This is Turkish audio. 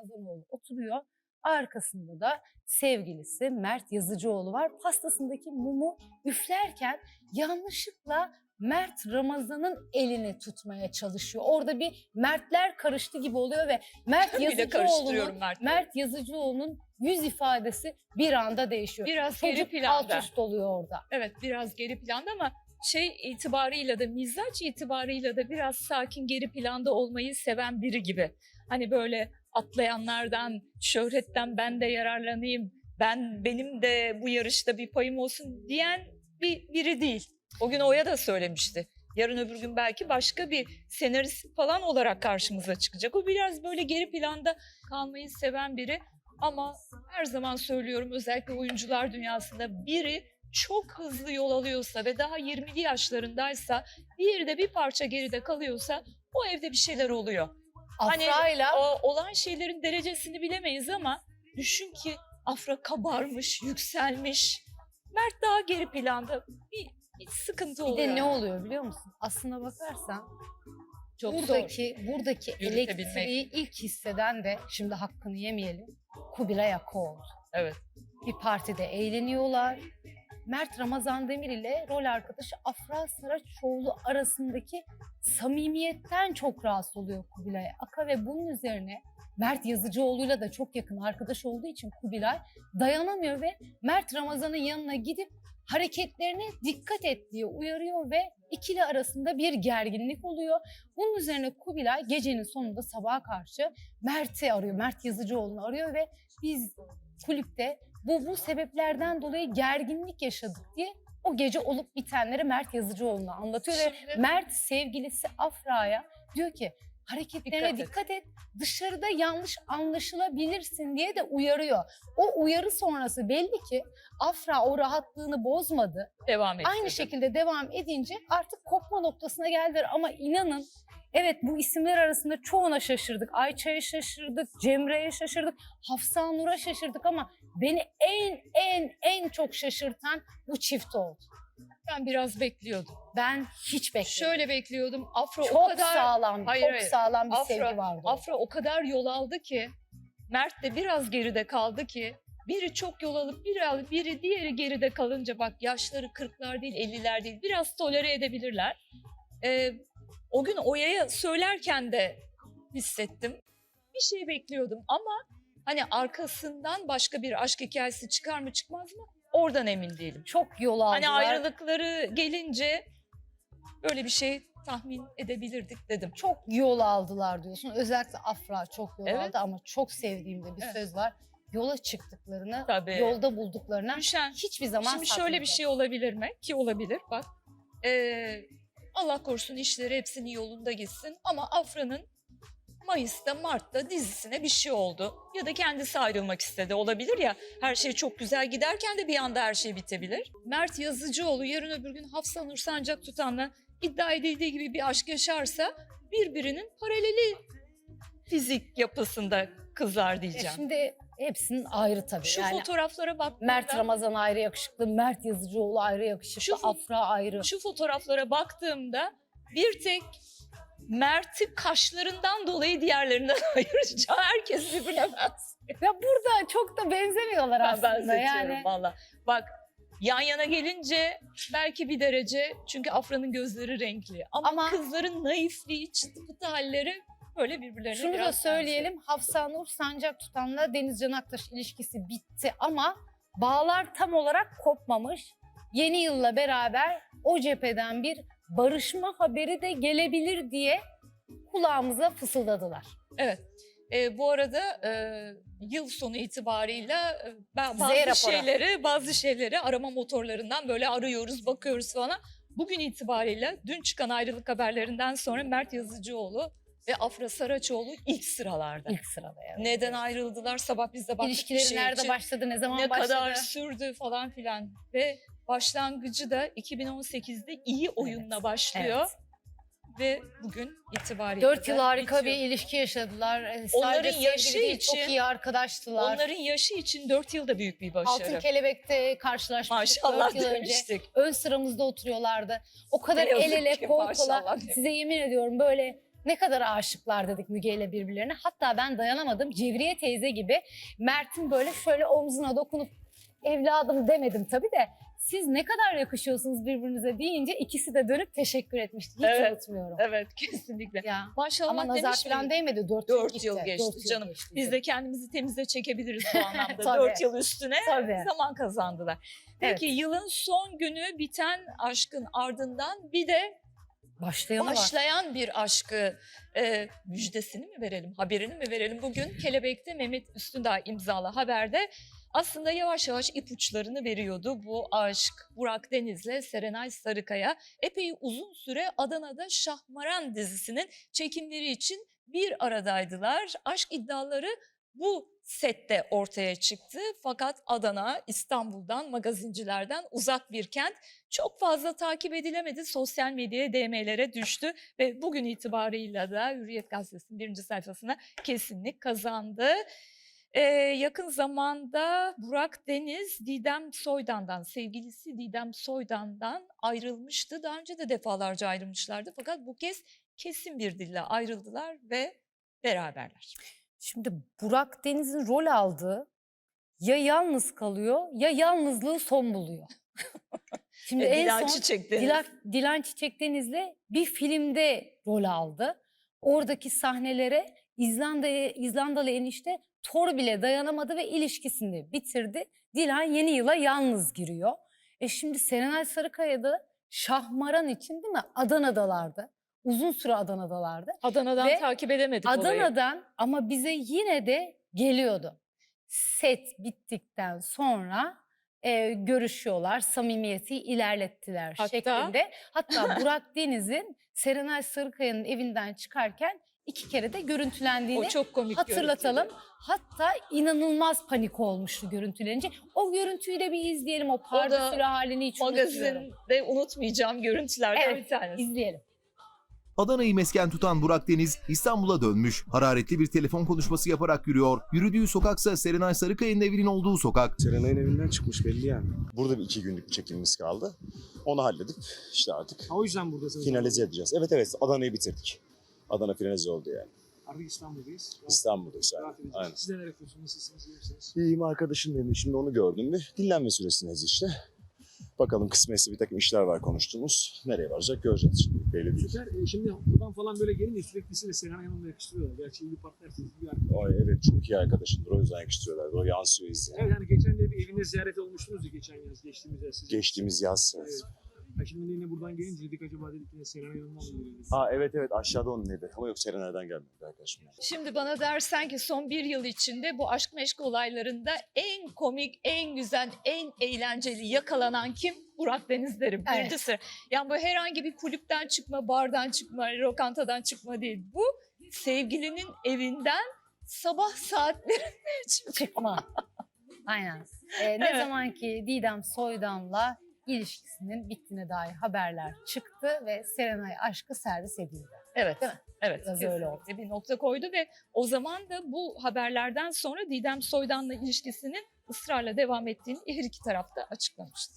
Ramazanoğlu oturuyor. Arkasında da sevgilisi Mert Yazıcıoğlu var. Pastasındaki mumu üflerken yanlışlıkla Mert Ramazan'ın elini tutmaya çalışıyor. Orada bir Mertler karıştı gibi oluyor ve Mert Yazıcıoğlu'nun Mert'le. Mert Yazıcıoğlu'nun yüz ifadesi bir anda değişiyor. Biraz geri Çocuk planda. alt üst oluyor orada. Evet biraz geri planda ama şey itibarıyla da mizaç itibarıyla da biraz sakin geri planda olmayı seven biri gibi. Hani böyle atlayanlardan, şöhretten ben de yararlanayım, ben benim de bu yarışta bir payım olsun diyen bir biri değil. O gün Oya da söylemişti. Yarın öbür gün belki başka bir senarist falan olarak karşımıza çıkacak. O biraz böyle geri planda kalmayı seven biri ama her zaman söylüyorum özellikle oyuncular dünyasında biri çok hızlı yol alıyorsa ve daha 20'li yaşlarındaysa diğeri de bir parça geride kalıyorsa o evde bir şeyler oluyor. Hani Afra'yla O olan şeylerin derecesini bilemeyiz ama düşün ki Afra kabarmış, yükselmiş. Mert daha geri planda. Bir, bir sıkıntı bir oluyor. de ne oluyor biliyor musun? Aslına bakarsan Çok buradaki buradaki Yürütebilmek. elektriği ilk hisseden de şimdi hakkını yemeyelim. Kubilay oldu. Evet. Bir partide eğleniyorlar. Mert Ramazan Demir ile rol arkadaşı Afra Saraçoğlu arasındaki samimiyetten çok rahatsız oluyor Kubilay Aka ve bunun üzerine Mert Yazıcıoğlu'yla da çok yakın arkadaş olduğu için Kubilay dayanamıyor ve Mert Ramazan'ın yanına gidip hareketlerine dikkat et diye uyarıyor ve ikili arasında bir gerginlik oluyor. Bunun üzerine Kubilay gecenin sonunda sabaha karşı Mert'i arıyor. Mert Yazıcıoğlu'nu arıyor ve biz kulüpte bu bu sebeplerden dolayı gerginlik yaşadık diye o gece olup bitenleri Mert Yazıcıoğlu'na anlatıyor ve Şimdi- Mert sevgilisi Afra'ya diyor ki hareketlerine Dikkat et. dikkat et. Dışarıda yanlış anlaşılabilirsin diye de uyarıyor. O uyarı sonrası belli ki Afra o rahatlığını bozmadı. Devam ettirdim. Aynı şekilde devam edince artık kopma noktasına geldiler ama inanın evet bu isimler arasında çoğuna şaşırdık. Ayça'ya şaşırdık, Cemre'ye şaşırdık, Hafsa Nur'a şaşırdık ama beni en en en çok şaşırtan bu çift oldu. Ben biraz bekliyordum. Ben hiç beklemedim. Şöyle bekliyordum. Afra çok o kadar sağlam, Hayır, çok hayır. sağlam bir Afra- sevgi vardı. Afra o kadar yol aldı ki Mert de biraz geride kaldı ki biri çok yol alıp biri, biri diğeri geride kalınca bak yaşları 40'lar değil 50'ler değil biraz tolere edebilirler. Ee, o gün Oya'ya söylerken de hissettim. Bir şey bekliyordum ama hani arkasından başka bir aşk hikayesi çıkar mı çıkmaz mı oradan emin değilim. çok yol aldılar. Hani ayrılıkları gelince böyle bir şey tahmin edebilirdik dedim. çok yol aldılar diyorsun. Özellikle Afra çok yol Evet. aldı ama çok sevdiğim de bir Evet. söz var. Yola çıktıklarını, Tabii. yolda bulduklarına Gülşen hiçbir zaman Şimdi şöyle bir şey olabilir mi? Ki olabilir bak. Ee, Allah korusun işleri hepsinin yolunda gitsin ama Afra'nın Mayıs'ta, Mart'ta dizisine bir şey oldu. Ya da kendisi ayrılmak istedi. Olabilir ya her şey çok güzel giderken de bir anda her şey bitebilir. Mert Yazıcıoğlu yarın öbür gün Hafsa Nur Sancak tutanla iddia edildiği gibi bir aşk yaşarsa birbirinin paraleli fizik yapısında kızlar E diyeceğim. Şimdi hepsinin ayrı tabii. Şu yani fotoğraflara baktığımda Mert Ramazan ayrı yakışıklı, Mert Yazıcıoğlu ayrı yakışıklı, Şu Afra ayrı. şu fotoğraflara baktığımda bir tek Mert'i kaşlarından dolayı diğerlerinden ayıracağım. Herkes birbirine benziyor. Ya burada çok da benzemiyorlar Ben aslında benzetiyorum yani. valla. Bak yan yana gelince belki bir derece çünkü Afra'nın gözleri renkli. Ama, Ama- kızların naifliği, çıtı pıtı halleri böyle birbirlerine Şunu da biraz söyleyelim. Hafsa Nur Sancak Tutan'la Deniz Can Aktaş ilişkisi bitti ama bağlar tam olarak kopmamış. Yeni yılla beraber o cepheden bir barışma haberi de gelebilir diye kulağımıza fısıldadılar. Evet. Ee, bu arada e, yıl sonu itibarıyla e, ben bazı şeyleri, bazı şeyleri arama motorlarından böyle arıyoruz, bakıyoruz falan. Bugün itibariyle dün çıkan ayrılık haberlerinden sonra Mert Yazıcıoğlu ve Afra Saraçoğlu ilk sıralarda. İlk sırada yani. Neden ayrıldılar? Sabah biz de baktık bir İlişkileri şey nerede için. başladı, ne zaman ne başladı? kadar sürdü falan filan. Ve başlangıcı da 2018'de iyi oyunla başlıyor. Evet. Ve bugün itibariyle Dört yıl harika bitiyor. bir ilişki yaşadılar. Ee, Onların yaşı değil, için- çok iyi arkadaştılar. Onların yaşı için 4 yıl da büyük bir başarı. Altın Kelebek'te karşılaşmıştık Maşallah dört yıl önce. demiştik. Ön sıramızda oturuyorlardı. O kadar Ne el ele kol kola. Size yemin ediyorum böyle Ne kadar aşıklar dedik Müge ile birbirlerine. Hatta ben dayanamadım. Cevriye teyze gibi Mert'in böyle şöyle omzuna dokunup evladım demedim tabii de siz ne kadar yakışıyorsunuz birbirinize deyince ikisi de dönüp teşekkür etmişti. Hiç Evet. unutmuyorum. Evet kesinlikle. Ya. Maşallah Ama nazar demiş falan değmedi. Dört, Dört yıl, yıl gitti. geçti Dört canım. geçti Biz de kendimizi temize çekebiliriz bu anlamda. Tabii. Dört yıl üstüne Tabii. zaman kazandılar. Peki yılın son günü biten aşkın ardından bir de Başlayanı başlayan bir aşkı e, müjdesini mi verelim, haberini mi verelim? Bugün Kelebek'te Mehmet Üstündağ imzalı haberde aslında yavaş yavaş ipuçlarını veriyordu. Bu aşk Burak Deniz'le Serenay Sarıkaya epey uzun süre Adana'da Şahmaran dizisinin çekimleri için bir aradaydılar. Aşk iddiaları bu sette ortaya çıktı. Fakat Adana, İstanbul'dan, magazincilerden uzak bir kent çok fazla takip edilemedi. Sosyal medyaya DM'lere düştü ve bugün itibarıyla da Hürriyet Gazetesi'nin birinci sayfasına kesinlik kazandı. Ee, yakın zamanda Burak Deniz Didem Soydan'dan, sevgilisi Didem Soydan'dan ayrılmıştı. Daha önce de defalarca ayrılmışlardı fakat bu kez kesin bir dille ayrıldılar ve beraberler. Şimdi Burak Deniz'in rol aldığı ya yalnız kalıyor ya yalnızlığı son buluyor. Şimdi E, en Dilan son Çiçek Deniz. Dilan, Dilan Çiçek Deniz'le bir filmde rol aldı. Oradaki sahnelere İzlanda'ya İzlandalı enişte Thor bile dayanamadı ve ilişkisini bitirdi. Dilan yeni yıla yalnız giriyor. E şimdi Serenay Sarıkaya da Şahmaran için değil mi? Adana'dalardı. Uzun süre Adana'dalardı. Adana'dan Ve takip edemedik olayı. Adana'dan ama bize yine de geliyordu. Set bittikten sonra e, görüşüyorlar, samimiyeti ilerlettiler Hatta- şeklinde. Hatta Burak Deniz'in Serenay Sarıkaya'nın evinden çıkarken iki kere de görüntülendiğini O çok komik hatırlatalım. görüntüydü. Hatta inanılmaz panik olmuştu görüntülenince. O görüntüyü de bir izleyelim. O pardesüle halini hiç unutmuyorum. Magazinde unutmayacağım görüntülerden Evet, bir tanesi. İzleyelim. Adana'yı mesken tutan Burak Deniz İstanbul'a dönmüş. Hararetli bir telefon konuşması yaparak yürüyor. Yürüdüğü sokaksa Serenay Sarıkaya'nın evinin olduğu sokak. Serenay'ın evinden çıkmış belli yani. Burada bir iki günlük bir çekimimiz kaldı. Onu halledip işte artık Ha, o yüzden buradasınız. finalize edeceğiz. Evet evet Adana'yı bitirdik. Adana finalize oldu yani. Artık İstanbul'dayız. Rahat- İstanbul'dayız Rahat yani. edeceğiz. Aynen. Siz neler yapıyorsunuz? Nasılsınız? iyi misiniz? İyiyim arkadaşım benim. Şimdi onu gördüm bir dinlenme süresindeyiz işte. Bakalım kısmetse bir takım işler var konuştuğumuz. Nereye varacak göreceğiz şimdi. Belli değil. Süper. E, şimdi buradan falan böyle gelince sürekli size Serenay Hanım'la yakıştırıyorlar. Gerçi iyi partnersiniz. iyi Bir arkadaş. Ay evet çok iyi arkadaşımdır. O yüzden yakıştırıyorlar. O yansıyor izleyen. Evet hani geçen de bir evinde ziyaret olmuştunuz ya geçen yaz. Geçtiğimiz yaz. Geçtiğimiz yaz. Evet. Evet. Ha, şimdi yine buradan gelince dedik acaba dedik yine Serenay Hanım'la mı geliyoruz? Ha evet evet aşağıda onun evi. Ama yok Serenay'dan gelmedi arkadaşım. Şimdi bana dersen ki son bir yıl içinde bu aşk meşk olaylarında en komik, en güzel, en eğlenceli yakalanan kim? Burak Deniz derim. Evet. Birinci sıra. Yani bu herhangi bir kulüpten çıkma, bardan çıkma, lokantadan çıkma değil. Bu sevgilinin evinden sabah saatlerinde çıkma. çıkma. Aynen. Ee, ne Evet. zaman ki Didem Soydan'la ilişkisinin bittiğine dair haberler çıktı ve Serenay aşkı servis edildi. Evet. Değil mi? Evet. Biraz öyle oldu. bir nokta koydu ve o zaman da bu haberlerden sonra Didem Soydan'la ilişkisinin ısrarla devam ettiğini her iki tarafta açıklamıştı.